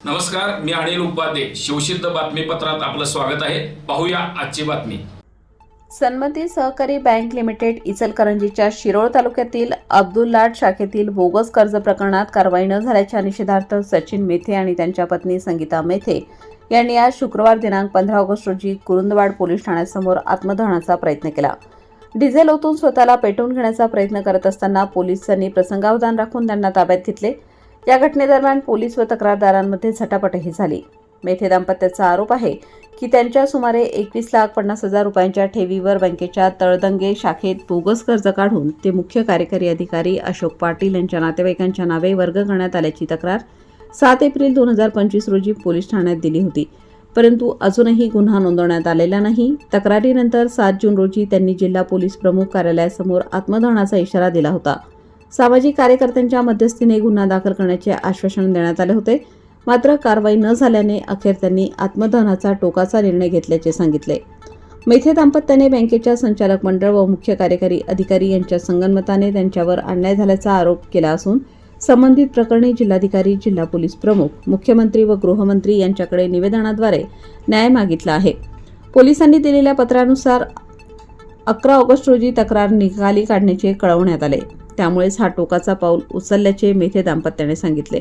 नमस्कार मी अनिल उपाध्ये. शिवसिद्ध बातमीपत्रात आपलं स्वागत आहे. पाहूया आजची बातमी. सन्मती सहकारी बँक लिमिटेड इचलकरंजीच्या शिरोळ तालुक्यातील अब्दुल लाट शाखेतील बोगस कर्ज प्रकरणात कारवाई न झाल्याच्या निषेधार्थ सचिन मेथे आणि त्यांच्या पत्नी संगीता मेथे यांनी आज शुक्रवार दिनांक पंधरा ऑगस्ट रोजी कुरुंदवाड पोलीस ठाण्यासमोर आत्मदहनाचा प्रयत्न केला. डिझेल ओतून स्वतःला पेटवून घेण्याचा प्रयत्न करत असताना पोलिसांनी प्रसंगावधान राखून त्यांना ताब्यात घेतले. या घटनेदरम्यान पोलीस व तक्रारदारांमध्ये झटापटही झाली. मेथे दाम्पत्याचा आरोप आहे की त्यांच्या सुमारे एकवीस लाख पन्नास हजार रुपयांच्या ठेवीवर बँकेच्या तळदंगे शाखेत बोगस कर्ज काढून ते मुख्य कार्यकारी अधिकारी अशोक पाटील यांच्या नातेवाईकांच्या नावे वर्ग करण्यात आल्याची तक्रार सात एप्रिल दोन हजार पंचवीस रोजी पोलीस ठाण्यात दिली होती. परंतु अजूनही गुन्हा नोंदवण्यात आलेला नाही. तक्रारीनंतर सात जून रोजी त्यांनी जिल्हा पोलीस प्रमुख कार्यालयासमोर आत्मदहनाचा इशारा दिला होता. सामाजिक कार्यकर्त्यांच्या मध्यस्थीने गुन्हा दाखल करण्याचे आश्वासन देण्यात आले होते. मात्र कारवाई न झाल्याने अखेर त्यांनी आत्मदहनाचा टोकाचा निर्णय घेतल्याचे सांगितले. मेथे दाम्पत्याने बँकेच्या संचालक मंडळ व मुख्य कार्यकारी अधिकारी यांच्या संगनमताने त्यांच्यावर अन्याय झाल्याचा आरोप केला असून संबंधित प्रकरणी जिल्हाधिकारी जिल्हा पोलीस प्रमुख मुख्यमंत्री व गृहमंत्री यांच्याकडे निवेदनाद्वारे न्याय मागितला आहे. पोलिसांनी दिलेल्या पत्रानुसार अकरा ऑगस्ट रोजी तक्रार निकाली काढण्याचे कळवण्यात आले. त्यामुळेच हा टोकाचा पाऊल उचलल्याचे मेथे दाम्पत्याने सांगितले.